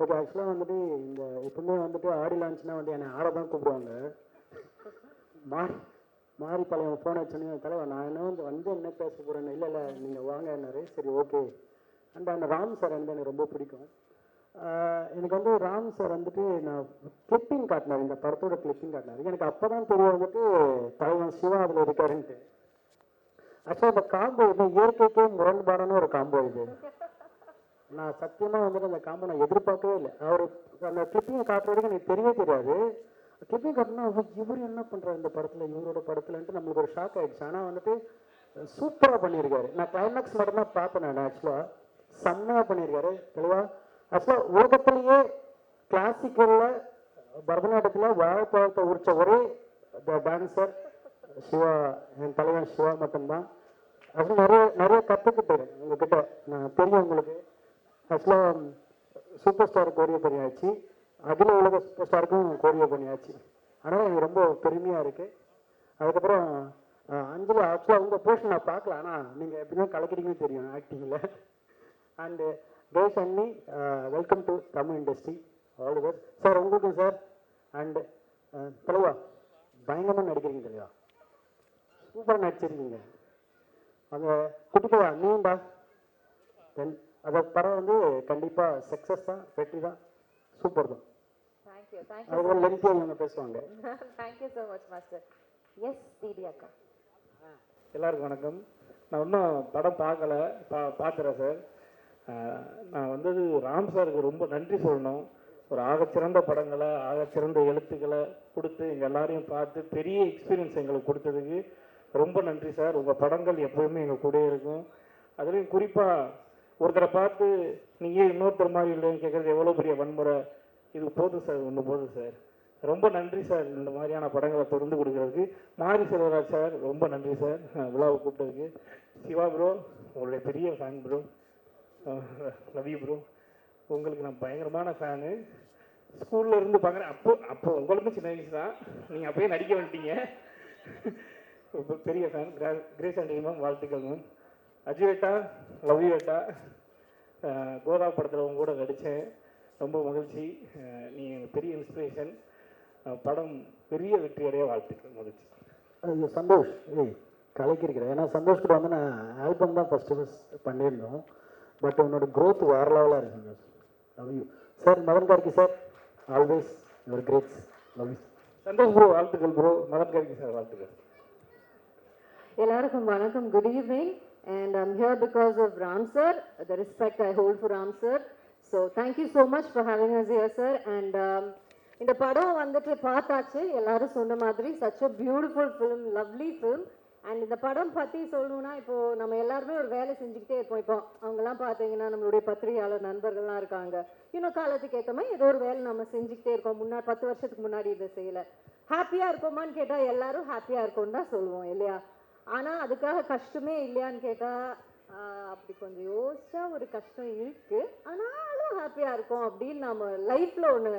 Okay ஆக்சுவலாக வந்துட்டு இந்த எப்பவுமே வந்துட்டு ஆடி லான்ச்னா வந்து என்னை ஆட தான் கூப்பிடுவாங்க. மாறி மாறி தலைவன் ஃபோன் வச்சோன்னே தலைவன் நான் என்ன வந்து வந்து என்ன பேச போகிறேன்னு இல்லை இல்லை நீங்கள் வாங்கன்னாரு சரி ஓகே அண்ட் அந்த ராம் சார் வந்து எனக்கு ரொம்ப பிடிக்கும். எனக்கு வந்து ராம் சார் வந்துட்டு நான் கிளிப்பிங் காட்டினார் இந்த படத்தோட கிளிப்பிங் காட்டினார். எனக்கு அப்போ தான் தெரிய வந்துட்டு தலைவன் சிவா அதில் இருக்காருன்ட்டு. ஆக்சுவலாக இந்த காம்போ இது இயற்கைக்கே முரண்பாடான ஒரு காம்போ இது. நான் சத்தியமாக வந்துட்டு அந்த காம்போ நான் எதிர்பார்க்கவே இல்லை. அவர் அந்த கிளிப்பிங் காட்டுறதுக்கு எனக்கு தெரியவே தெரியாது. கிளிப்பிங் காட்டினா இவர் என்ன பண்ணுறாரு இந்த படத்தில்? இவரோட படத்துலன்ட்டு நம்மளுக்கு ஒரு ஷாக் ஆகிடுச்சு ஆனால் வந்துட்டு சூப்பராக பண்ணியிருக்காரு. நான் கிளைமேக்ஸ் மட்டும் தான் பார்த்தேன் நான் ஆக்சுவலாக செம்மையாக பண்ணியிருக்காரு. தெளிவாக ஆக்சுவலாக உலகத்திலேயே கிளாசிக்கலில் பரதநாட்டியத்தில் வாழைப்பழத்தை உரிச்ச ஒரே டான்ஸர் சிவா என் தலைவன் சிவா மட்டும்தான். அது நிறைய நிறைய கற்றுக்கிட்டேன் உங்ககிட்ட நான் தெரியும் உங்களுக்கு. ஆக்சுவலாக சூப்பர் um, ஸ்டார் கோரியோ பண்ணியாச்சு அகில உலக சூப்பர் ஸ்டாருக்கும் கோரியோ பண்ணியாச்சு ஆனால் எனக்கு ரொம்ப பெருமையாக இருக்குது அதுக்கப்புறம் அஞ்சலி ஆக்சுவலாக உங்கள் போர்ஷன் நான் பார்க்கல. ஆனால் நீங்கள் எப்படியும் கலக்கிறீங்கன்னு தெரியும் ஆக்டிங்கில் அண்டு தேஷ் அண்ணி welcome to Tamil industry all over sir உங்களுக்கும் சார் அண்டு தலைவா பயங்கரமாக நடிக்கிறீங்க தலைவா. சூப்பராக நடிச்சிருக்கீங்க. அந்த குட்டிக்கவா நீண்டா தென் அந்த படம் வந்து கண்டிப்பாக சக்ஸஸ் தான் வெற்றி தான். சூப்பர் தான் தேங்க்யூ தேங்க்யூ அதுக்கப்புறம் லென்த்தியாக இவங்க பேசுவாங்க. Thank you so much master S DD அக்கா. எல்லாருக்கும் வணக்கம். நான் இன்னும் படம் பார்க்கல பா பார்க்குறேன் சார் நான் வந்தது ராம் சாருக்கு ரொம்ப நன்றி சொல்லணும். ஒரு ஆகச்சிறந்த படங்களை ஆகச்சிறந்த எழுத்துக்களை கொடுத்து எங்கள் எல்லாரையும் பார்த்து பெரிய எக்ஸ்பீரியன்ஸ் எங்களுக்கு கொடுத்ததுக்கு ரொம்ப நன்றி சார் உங்கள் படங்கள் எப்போவுமே எங்கள் கூடயே இருக்கும். அதுலேயும் குறிப்பாக ஒருத்தரை பார்த்து நீங்கள் இன்னொருத்தர் மாதிரி இல்லைன்னு கேட்குறது எவ்வளோ பெரிய வன்முறை. இது போதும் சார் ஒன்று போதும் சார். ரொம்ப நன்றி சார் இந்த மாதிரியான படங்களை தொடர்ந்து கொடுக்கறதுக்கு. மாரி செல்வராஜ் சார் ரொம்ப நன்றி சார் விழாவை கூப்பிட்டதுக்கு. சிவா ப்ரோ உங்களுடைய பெரிய ஃபேன் ப்ரோ ரவி ப்ரோ உங்களுக்கு நான் பயங்கரமான ஃபேனு ஸ்கூல்ல இருந்து பார்க்குறேன் அப்போ அப்போ உங்களுக்கும் சின்ன வயசு தான். நீங்கள் அப்பயே நடிக்க வந்துட்டீங்க. ரொம்ப பெரிய ஃபேன் கிரேஸ் அண்ட் மேம் வாழ்த்துக்கள் மேம் அஜய் ஏட்டா லவ் யூ ஏட்டா. அஹ் கோதா படத்தில் உங்க கூட நடித்தேன் ரொம்ப மகிழ்ச்சி. எனக்கு பெரிய இன்ஸ்பிரேஷன் படம் பெரிய வெற்றியடைய வாழ்த்துக்கள் மகிழ்ச்சி. ஐயோ சந்தோஷ் ஏய் கலக்கிருக்கிறேன் ஏன்னா சந்தோஷ் கூட வந்து நான் ஆல்பம் தான் ஃபஸ்ட்டு ஃபஸ்ட் பண்ணியிருந்தோம். பட் உன்னோட growth வேற லெவலாக இருக்கு Santhosh. Love you sir Madhan Karky sir always your greats love you Santhosh bro வாழ்த்துக்கள் ப்ரோ மதன் கரிக்கு சார் வாழ்த்துக்கள். எல்லாருக்கும் வணக்கம். Good evening and I'm here because of Ram sir the respect I hold for Ram sir so thank you so much for having us here sir and இந்த படம் வந்துட்டு பார்த்தாச்சு. எல்லாரும் சொன்ன மாதிரி such a beautiful film lovely film and இந்த படம் பற்றி சொல்லணும்னா இப்போ நம்ம எல்லாருமே ஒரு வேலை செஞ்சுக்கிட்டே இருப்போம். இப்போ அவங்கெல்லாம் பார்த்தீங்கன்னா நம்மளுடைய பத்திரிகையாளர் நண்பர்கள்லாம் இருக்காங்க. இன்னும் காலத்துக்கு ஏற்ற மாதிரி ஏதோ ஒரு வேலை நம்ம செஞ்சுக்கிட்டே இருக்கோம். முன்னாடி பத்து வருஷத்துக்கு முன்னாடி இதை செய்யலை. ஹாப்பியாக இருக்கோமான்னு கேட்டால் எல்லாரும் ஹாப்பியாக இருக்கோம்னு தான் சொல்லுவோம் இல்லையா? ஆனால் அதுக்காக கஷ்டமே இல்லையான்னு கேட்டால் அப்படி கொஞ்சம் யோசிச்சா ஒரு கஷ்டம் இருக்கு. ஆனாலும் ஹாப்பியாக இருக்கும் அப்படின்னு நம்ம லைஃப்பில் ஒன்று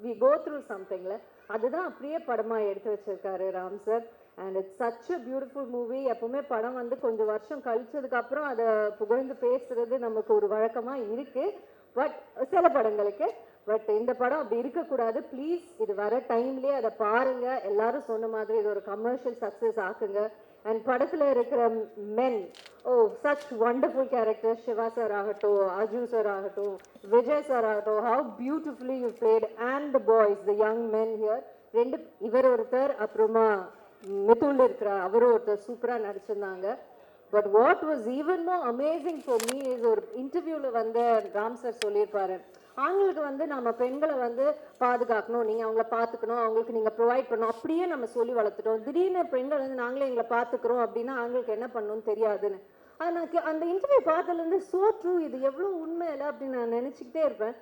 வி கோ த்ரூ சம்திங்ல அதுதான் அப்படியே படமாக எடுத்து வச்சிருக்காரு Ram sir and it's such a beautiful movie எப்பவுமே படம் வந்து கொஞ்சம் வருஷம் கழிச்சதுக்கப்புறம் அதை புகழ்ந்து பேசுறது நமக்கு ஒரு வழக்கமாக இருக்குது பட் சில படங்களுக்கு பட் இந்த படம் அப்படி இருக்கக்கூடாது. ப்ளீஸ் இது வர டைம்லேயே அதை பாருங்கள் எல்லாரும் சொன்ன மாதிரி இது ஒரு கமர்ஷியல் சக்ஸஸ் ஆக்குங்க. அண்ட் படத்தில் இருக்கிற men o such wonderful character Siva sir ஆகட்டும் அஜு சார் ஆகட்டும் விஜய் சார் ஆகட்டும் how beautifully you played and the boys the young men here ரெண்டு இவர் ஒருத்தர் அப்புறமா மிதுல் இருக்கிற அவரும் ஒருத்தர் சூப்பராக நடிச்சிருந்தாங்க. But what was even more amazing for me is ஒரு இன்டர்வியூவில் வந்து ராம் சார் சொல்லியிருப்பாரு. ஆண்களுக்கு வந்து நம்ம பெண்களை வந்து பாதுகாக்கணும் நீங்கள் அவங்கள பார்த்துக்கணும் அவங்களுக்கு நீங்கள் ப்ரொவைட் பண்ணணும் அப்படியே நம்ம சொல்லி வளர்த்துட்டோம். திடீர்னு பெண்கள் வந்து நாங்களே எங்களை பார்த்துக்கிறோம் அப்படின்னா ஆண்களுக்கு என்ன பண்ணணும்னு தெரியாதுன்னு. ஆனால் அந்த இன்டர்வியூ பார்த்ததுலேருந்து சோ ட்ரூ இது எவ்வளோ உண்மை இல்லை அப்படின்னு நான் நினச்சிக்கிட்டே இருப்பேன்.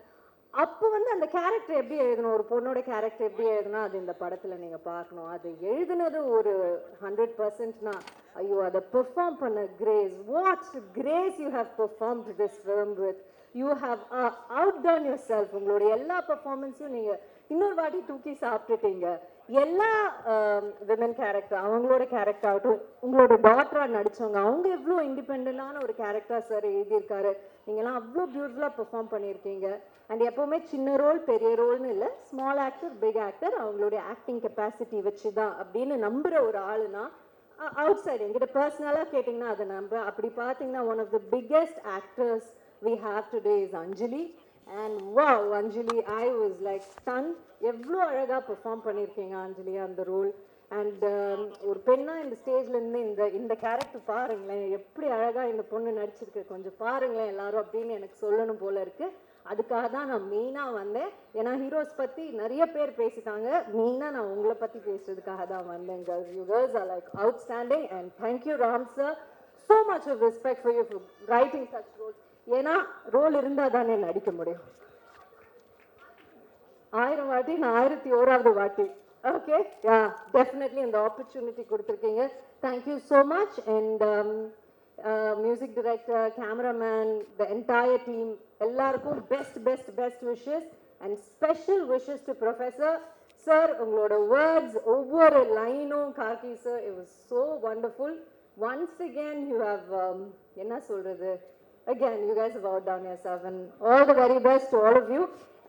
அப்போ வந்து அந்த கேரக்டர் எப்படி எழுதணும் ஒரு பொண்ணோட கேரக்டர் எப்படி எழுதணும் அது இந்த படத்தில் நீங்கள் பார்க்கணும். அது எழுதுனது ஒரு ஹண்ட்ரட் பர்சன்ட்னா ஐயோ அதை பெர்ஃபார்ம் பண்ண Grace what's Grace you have perform this film with you have outdone yourself உங்களுடைய எல்லா பெர்ஃபார்மன்ஸும் நீங்கள் இன்னொரு வாட்டி தூக்கி சாப்பிட்டுட்டீங்க. எல்லா um, விமன் கேரக்டர் அவங்களோட கேரக்டர் ஆகட்டும் உங்களோட டாக்டராக நடிச்சவங்க அவங்க எவ்வளோ இண்டிபெண்டான ஒரு கேரக்டர் சார் எழுதியிருக்காரு. நீங்கள்லாம் அவ்வளோ பியூட்டிஃபுல்லாக பெர்ஃபார்ம் பண்ணியிருக்கீங்க. அண்ட் எப்போவுமே சின்ன ரோல் பெரிய ரோல்னு இல்லை ஸ்மால் ஆக்டர் பிக் ஆக்டர் அவங்களுடைய ஆக்டிங் கெப்பாசிட்டி வச்சு தான் அப்படின்னு நம்புகிற ஒரு ஆளுனா அவுட் சைடு என்கிட்ட பர்சனலாக கேட்டிங்கன்னா அதை நம்ப. அப்படி பார்த்தீங்கன்னா one of the biggest actors we have today is Anjali and wow Anjali I was like sun எவ்வளோ அழகாக பெர்ஃபார்ம் பண்ணியிருக்கீங்க அஞ்சலி அந்த ரோல் அண்ட் um, ஒரு பெண்ணாக இந்த ஸ்டேஜ்ல இருந்து இந்த இந்த கேரக்டர் பாருங்களேன். எப்படி அழகாக இந்த பொண்ணு நடிச்சிருக்கு. கொஞ்சம் பாருங்களேன் எல்லாரும் அப்படின்னு எனக்கு சொல்லணும் போல இருக்கு. அதுக்காக தான் நான் மெயினாக வந்தேன். ஏன்னா ஹீரோஸ் பற்றி நிறைய பேர் பேசிட்டாங்க. மெயினாக நான் உங்களை பற்றி பேசுறதுக்காக தான் வந்தேன் girls you girls are like outstanding and thank you Ram sir so much of respect for you writing such roles ஏன்னா ரோல் இருந்தால் தானே நடிக்க முடியும். ஆயிரம் வாட்டி நான் ஆயிரத்தி ஓராவது வாட்டி. ஓகே யா டெஃபினெட்லி இந்த ஆப்பர்ச்சுனிட்டி கொடுத்துருக்கீங்க. Thank you so much and music director cameraman the entire team எல்லாருக்கும் best best best wishes and special wishes to professor sir உங்களோட வேர்ட்ஸ் ஒவ்வொரு லைனும் காக்கி sir it was so wonderful once again you have என்ன சொல்கிறது again you guys have out down yourself and all the very best to all of you.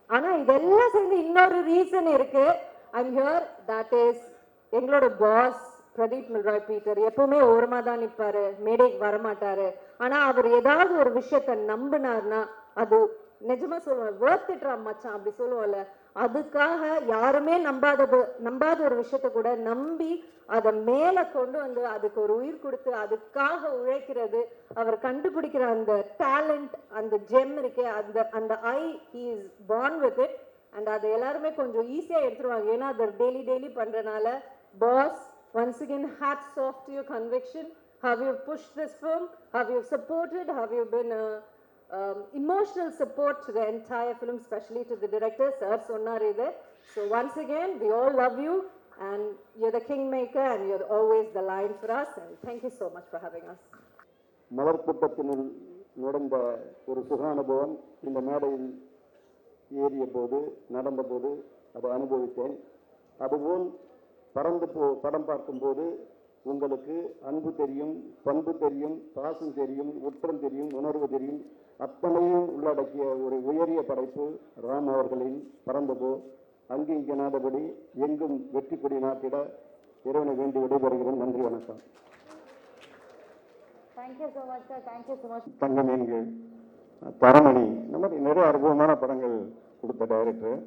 ஆனா இதெல்லாம் சேர்ந்து இன்னொரு reason இருக்கு. ஐம் ஹியர் தட் இஸ் எங்களோட பாஸ் பிரதீப் மில்ராய் பீட்டர் எப்பவுமே ஓரமா தான் நிற்பாரு மேடைக்கு வரமாட்டாரு. ஆனா அவர் ஏதாவது ஒரு விஷயத்த நம்பினார்னா அது நிஜமா சொல்லுவேன் வேர்த் மச்சான் அப்படி சொல்லுவோம்ல. அதுக்காக யாருமே நம்பாதது நம்பாத ஒரு விஷயத்த கூட நம்பி அதை மேலே கொண்டு வந்து அதுக்கு ஒரு உயிர் கொடுத்து அதுக்காக உழைக்கிறது அவர் கண்டுபிடிக்கிற அந்த டேலண்ட் அந்த ஜெம் இருக்கே அந்த அந்த I is born with it and அதை எல்லாருமே கொஞ்சம் ஈஸியாக எடுத்துருவாங்க ஏன்னா அதை டெய்லி டெய்லி பண்ணுறனால boss once again hats off to your conviction how you push this film how you supported how you pin emotional support to the entire film specially to the director sir சொன்னார் இது so once again we all love you and you're the kingmaker and you're always the line for us. And thank you so much for having us. மலர் கூட்டத்தினுள் நுழைந்த ஒரு சுகானுபவம் இந்த மேடையில் ஏறிய போது நடந்தபோது அதை அனுபவித்தேன் அதுபோல் பறந்து போ படம் பார்க்கும்போது உங்களுக்கு அன்பு தெரியும் பண்பு தெரியும் பாசம் தெரியும் உற்றம் தெரியும் உணர்வு தெரியும் அத்தனையும் உள்ளடக்கிய ஒரு உயரிய படைப்பு ராம் அவர்களின் பறந்தபோ அங்கு இங்கனாதபடி எங்கும் வெற்றி கொடி நாட்டிட இறைவனை வேண்டி விடைபெறுகிறேன். நன்றி வணக்கம். Thank you so much, sir. Thank you so much. தங்க மீன்கள் தரமணி இந்த மாதிரி நிறைய அற்புதமான படங்கள் கொடுத்த டைரக்டர்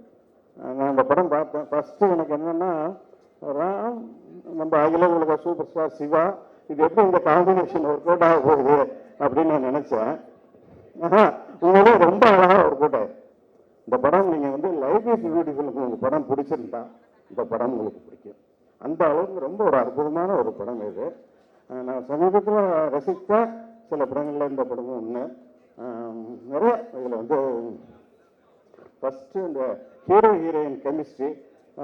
நான் அந்த படம் பார்த்தேன். ஃபஸ்ட்டு எனக்கு என்னன்னா ராம் நம்ம அகில உலக சூப்பர் ஸ்டார் சிவா இது எப்படி இந்த காம்பினேஷன் ஒர்க் அவுட் ஆக போகுது அப்படின்னு நான் நினச்சேன். ஆஹா உங்களே ரொம்ப அழகாக ஒர்க் அவுட் ஆகுது இந்த படம் நீங்கள் வந்து லைஃப் இஸ் பியூட்டிஃபுல் உங்கள் படம் பிடிச்சிருந்தா இந்த படம் உங்களுக்கு பிடிக்கும். அந்த அளவுக்கு ரொம்ப ஒரு அற்புதமான ஒரு படம் இது. நான் சமீபத்தில் ரசித்த சில படங்களில் இந்த படமும் ஒன்று நிறைய இதில் வந்து ஃபஸ்ட்டு இந்த ஹீரோ ஹீரோயின் கெமிஸ்ட்ரி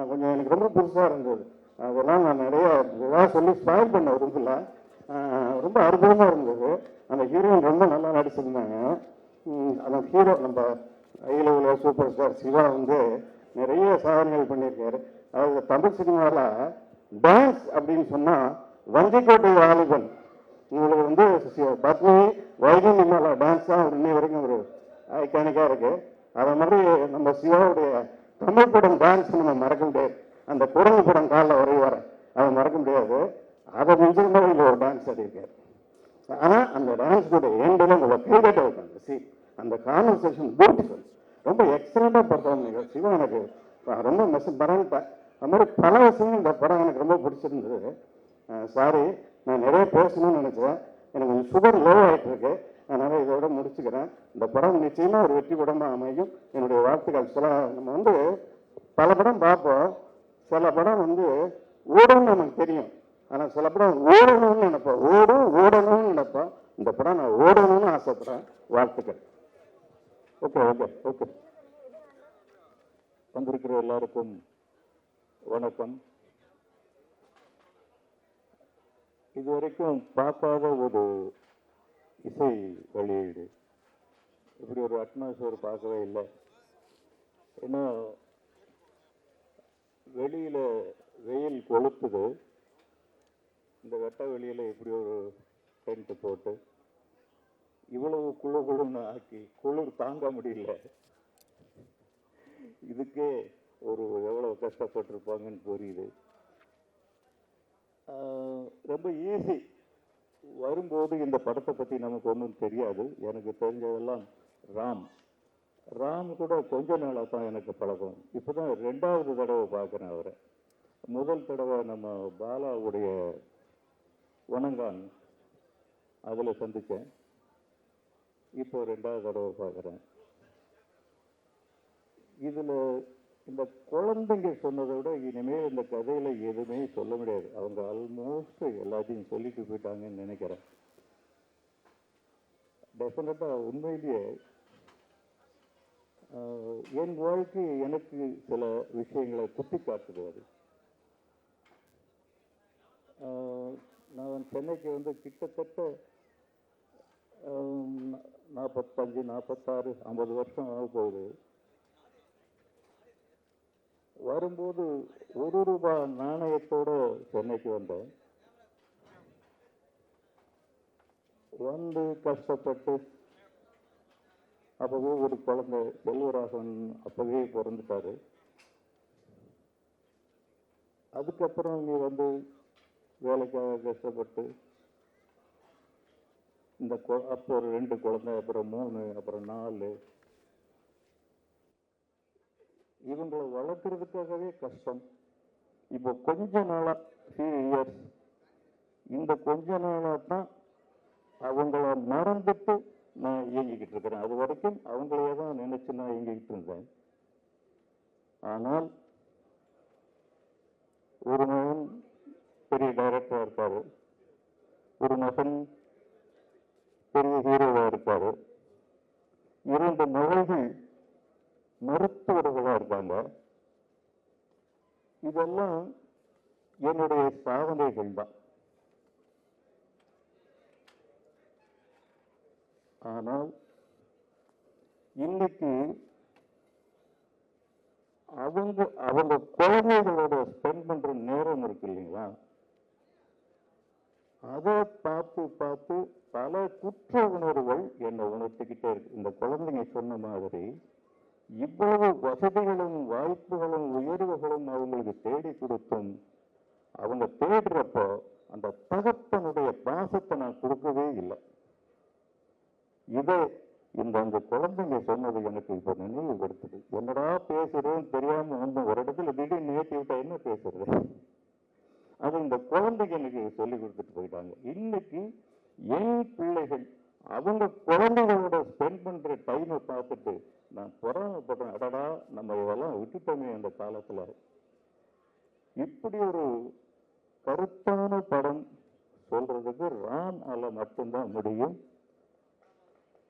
கொஞ்சம் எனக்கு ரொம்ப புதுசாக இருந்தது. அதெல்லாம் நான் நிறைய இதெல்லாம் சொல்லி ஸ்பாயில் பண்ண விரும்பல. ரொம்ப அற்புதமாக இருந்தது. அந்த ஹீரோயின் ரொம்ப நல்லா நடிச்சிருந்தாங்க. அந்த ஹீரோ நம்ம அகில உலக சூப்பர் ஸ்டார் சிவா வந்து நிறைய சாதனைகள் பண்ணியிருக்காரு. அதாவது தமிழ் சினிமாவில் டான்ஸ் அப்படின்னு சொன்னால் வஞ்சிக்கோட்டை வாலிபன். உங்களுக்கு வந்து சி- பத்மினி வைகை மேலே டான்ஸ் தான் இன்னை வரைக்கும் ஒரு ஐக்கானிக்காக இருக்குது அதை மாதிரி நம்ம சிவாவுடைய தமிழ் படம் டான்ஸ் நம்ம மறக்க முடியாது. அந்த குரங்கு படம் காலில் வர அதை மறக்க முடியாது. அதை மிஞ்சின மாதிரி ஒரு டான்ஸ் ஆடியிருக்காரு ஆனால் அந்த டான்ஸ் கூட எண்டில் உங்களை கைதட்ட வைப்பாங்க சி அந்த கான்வர்சேஷன் பியூட்டிஃபுல் ரொம்ப எக்ஸலண்ட்டாக பர்ஃபார்ம் பண்ணிருக்காரு சிவா எனக்கு ரொம்ப மிஸ் பரவாயில்ல. அது மாதிரி பல விஷயங்கள் இந்த படம் எனக்கு ரொம்ப பிடிச்சிருந்தது. சாரி நான் நிறைய பேசணும்னு நினச்சேன். எனக்கு கொஞ்சம் சுகர் லோ ஆகிட்டு இருக்கு. அதனால் இதோட முடிச்சுக்கிறேன். இந்த படம் நிச்சயமாக ஒரு வெற்றி படமாக அமையும். என்னுடைய வாழ்த்துக்கள். சில நம்ம வந்து பல படம் பார்ப்போம். சில படம் வந்து ஓடணும்னு நமக்கு தெரியும். ஆனால் சில படம் ஓடணும்னு நினைப்போம். ஓடும் ஓடணும்னு நினைப்போம். இந்த படம் நான் ஓடணும்னு ஆசைப்படுறேன். வாழ்த்துக்கள். Okay okay okay. வந்திருக்கிற எல்லாருக்கும் வணக்கம். இதுவரைக்கும் பார்க்காத ஒரு இசை வெளியீடு. இப்படி ஒரு அட்மாஸ்பியர் பார்க்கவே இல்லை. ஏன்னா வெளியில் வெயில் கொளுத்துது. இந்த வெட்ட வெளியில் இப்படி ஒரு டென்ட் போட்டு இவ்வளவு குழு குழுன்னு ஆக்கி குளிர் தாங்க முடியல. இதுக்கே ஒரு எவ்வளவு கஷ்டப்பட்டிருப்பாங்கன்னு புரியுது. ரொம்ப ஈஸி வரும்போது இந்த படத்தை பற்றி நமக்கு ஒன்றும் தெரியாது. எனக்கு தெரிஞ்சதெல்லாம் ராம். ராம் கூட கொஞ்ச நாளாக தான் எனக்கு பழக்கம். இப்போ தான் ரெண்டாவது தடவை பார்க்குறேன் அவரை. முதல் தடவை நம்ம பாலாவுடைய வணங்கான் அதில் சந்தித்தேன் இப்போ ரெண்டாவது தடவை பார்க்குறேன். இதில் இந்த குழந்தைங்க சொன்னதை விட இனிமேல் இந்த கதையில் எதுவுமே சொல்ல முடியாது. அவங்க ஆல்மோஸ்ட் எல்லாத்தையும் சொல்லிட்டு போயிட்டாங்கன்னு நினைக்கிறேன். டெஃபினட்டாக உண்மையிலேயே என் வாழ்க்கை எனக்கு சில விஷயங்களை குத்தி காட்டுது அது நான் சென்னைக்கு வந்து கிட்டத்தட்ட நாற்பத்தஞ்சு நாற்பத்தாறு ஐம்பது வருஷம் ஆக போகுது. வரும்போது ஒரு ரூபாய் நாணயத்தோட சென்னைக்கு வந்தேன் வந்து கஷ்டப்பட்டு அப்போவே ஒரு குழந்தை செல்வராகவன் அப்போவே பிறந்துட்டாரு. அதுக்கப்புறம் நீ வந்து வேலைக்காக கஷ்டப்பட்டு இந்த அப்போ ஒரு ரெண்டு குழந்தை அப்புறம் மூணு அப்புறம் நாலு. இவங்களை வளர்க்குறதுக்காகவே கஷ்டம். இப்போ கொஞ்ச நாளாக ஃபியூ இயர்ஸ் இந்த கொஞ்ச நாளாக தான் அவங்கள மறந்துட்டு நான் இயங்கிக்கிட்டு இருக்கிறேன். அது வரைக்கும் அவங்களையே தான் நினச்சி நான் இயங்கிக்கிட்டு இருந்தேன். ஆனால் ஒரு மகன் பெரிய டைரக்டராக இருக்காரு. ஒரு மகன் பெரிய ஹீரோவாக இருக்காரு இரண்டு மகள்கள் மருத்துவர்களாக இருப்பாங்க. இதெல்லாம் என்னுடைய சாதனைகள் தான் ஆனால் இன்னைக்கு அவங்க அவங்க குழந்தைகளோட ஸ்பெண்ட் பண்ற நேரம் இருக்கு இல்லைங்களா? அதை பார்த்து பார்த்து பல குற்ற உணர்வுகள் என்னை உணர்த்திக்கிட்டே இருக்கு. இந்த குழந்தைங்க சொன்ன மாதிரி இவ்வளவு வசதிகளும் வாய்ப்புகளும் உயர்வுகளும் அவங்களுக்கு தேடி கொடுத்தும் அவங்க தேடுறப்போ அந்த தகப்பனுடைய பாசத்தை நான் கொடுக்கவே இல்லை. இதை இந்த அந்த குழந்தைங்க சொன்னது எனக்கு இப்போ நினைவுபடுத்துது. என்னடா பேசுறேன்னு தெரியாமல் வந்து ஒரு இடத்துல திடீர்னு ஏற்றி விட்டா என்ன பேசுறது? அது இந்த குழந்தைங்க எனக்கு சொல்லி கொடுத்துட்டு போயிட்டாங்க. இன்னைக்கு என் பிள்ளைகள் அவங்க குழந்தைகளோட ஸ்பெண்ட் பண்ற டைமை பார்த்துட்டு நான் பொறாமப்படுறேன் அடடா நம்ம இதெல்லாம் விட்டுட்டோமே அந்த காலத்துல. இப்படி ஒரு கருத்தான படம் சொல்றதுக்கு ராம் ஆல மட்டும்தான் முடியும்.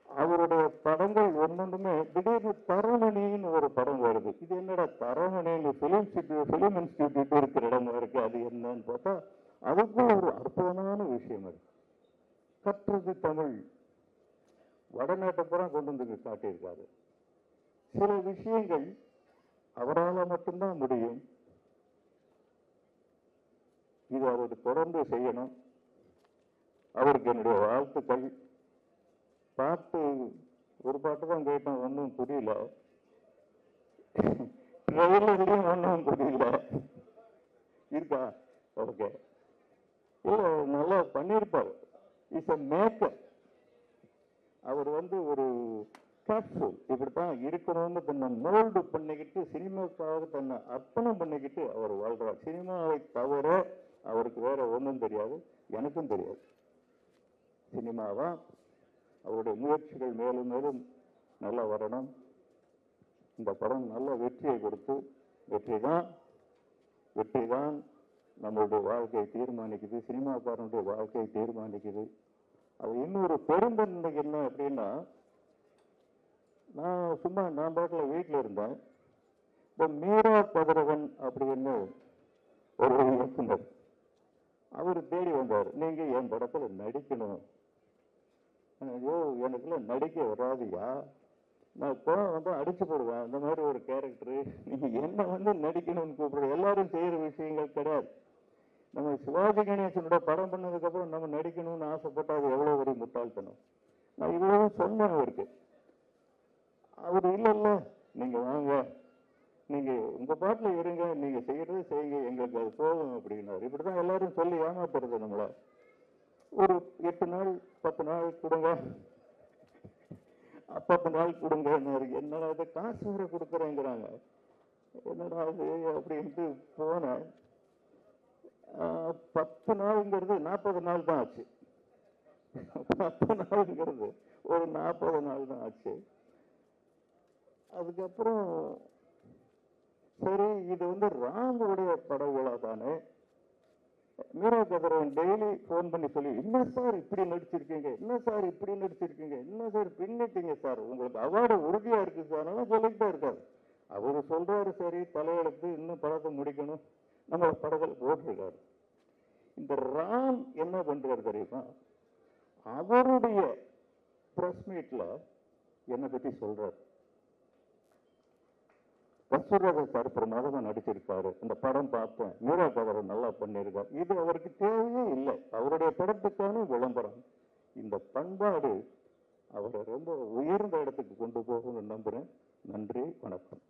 அவருடைய படங்கள் ஒன்னொன்றுமே திடீர்னு தரமணின்னு ஒரு படம் வருது. இது என்னடா தரமணின்னு பிலிம் பிலிம் இன்ஸ்டிடியூட் இருக்கிற இடம் இருக்கு அது என்னன்னு பார்த்தா அதுக்கும் ஒரு அற்புதமான விஷயம் இருக்கு கற்றது தமிழ். வடநாட்டை பூரா கொண்டு வந்து காட்டியிருக்காரு. சில விஷயங்கள் அவரால் மட்டும்தான் முடியும். இது அவர் தொடர்ந்து செய்யணும். அவருக்கு என்னுடைய வாழ்த்துக்கள். பாட்டு ஒரு பாட்டு தான் கேட்டேன் ஒன்றும் புரியல. ட்ரெயிலர்லையும் ஒன்றும் புரியல. இருக்கா? ஓகே. இல்லை நல்லா பண்ணியிருப்பார். இஸ் அ மேக்கர் அவர் வந்து ஒரு கேப்சூல் இப்படித்தான் இருக்கணும்னு தன்னை மோல்டு பண்ணிக்கிட்டு சினிமாக்காக தன்னை அர்ப்பணம் பண்ணிக்கிட்டு அவர் வாழ்கிறார் சினிமாவை தவிர அவருக்கு வேற ஒன்றும் தெரியாது எனக்கும் தெரியாது. சினிமாவா? அவருடைய முயற்சிகள் மேலும் மேலும் நல்லா வரணும். இந்த படம் நல்ல வெற்றியை கொடுத்து வெற்றி தான் வெற்றி தான் நம்மளுடைய வாழ்க்கையை தீர்மானிக்குது சினிமாக்காரனுடைய வாழ்க்கையை தீர்மானிக்குது. அது இன்னொரு பெருந்தன்மை என்ன அப்படின்னா நான் சும்மா நான் பாட்டில் வீட்டில் இருந்தேன். இந்த மீரா பதரவன் அப்படின்னு ஒரு இயக்குனர் அவர் தேடி வந்தார். நீங்கள் என் படத்தில் நடிக்கணும். ஐயோ எனக்குலாம் நடிக்க வராதியா? நான் கோவம் வந்து அடிச்சு போடுவேன். அந்த மாதிரி ஒரு கேரக்டரு நீங்க என்ன வந்து நடிக்கணும்னு கூப்பிடுற? எல்லாரும் செய்யற விஷயங்கள் கிடையாது. நம்ம சிவாஜி கணேசனோட படம் பண்ணதுக்கு அப்புறம் நம்ம நடிக்கணும்னு ஆசைப்பட்டா அது எவ்வளவு ஒரு முட்டாள்தனம்? நான் இவ்வளவு சொன்னேன் அவருக்கு. அவர் இல்லை இல்லை நீங்க வாங்க. நீங்க உங்க பாட்டுல இருங்க. நீங்க செய்யறது செய்யுங்க. எங்களுக்கு அது போகும் அப்படின்னாரு. இப்படிதான் எல்லாரும் சொல்லி ஏமாத்துறது நம்மளை. ஒரு எட்டு நாள் பத்து நாள் கொடுங்க. பத்து நாள் கொடுங்க என்னடா இது காசு வேற கொடுக்குறேங்கிறாங்க. என்னடா அது அப்படின்ட்டு போனேன். பத்து நாளுங்கிறது நாற்பது நாள் தான் ஆச்சு. பத்து நாளுங்கிறது ஒரு நாற்பது நாள் தான் ஆச்சு. அதுக்கப்புறம் சரி இது வந்து ராமுடைய படகுலா தானே மீரா கதிரவன் டெய்லி ஃபோன் பண்ணி சொல்லி என்ன சார் இப்படி நடிச்சிருக்கீங்க? என்ன சார் இப்படி நடிச்சிருக்கீங்க? என்ன சார் பின்னிட்டீங்க சார்? உங்களுக்கு அவார்டு உறுதியா இருக்கு சார். அதெல்லாம் சொல்லிக்கிட்டே இருக்காரு. அவரு சொல்றாரு சரி தலையெழுத்து இன்னும் படத்தை முடிக்கணும். நம்ம படத்தில் போட்டிருக்காரு இந்த ராம் என்ன பண்றாரு தெரியுமா? அவருடைய பிரஸ் மீட்ல என்னை பத்தி சொல்றாரு. கஸ்தூராஜா சார் தான் நடிச்சிருக்காரு அந்த படம் பார்த்தேன். மீரா பவர் நல்லா பண்ணியிருக்காரு. இது அவருக்கு தேவையே இல்லை. அவருடைய படத்துக்கான விளம்பரம். இந்த பண்பாடு அவரை ரொம்ப உயர்ந்த இடத்துக்கு கொண்டு போகும்னு நம்புறேன். நன்றி. வணக்கம்.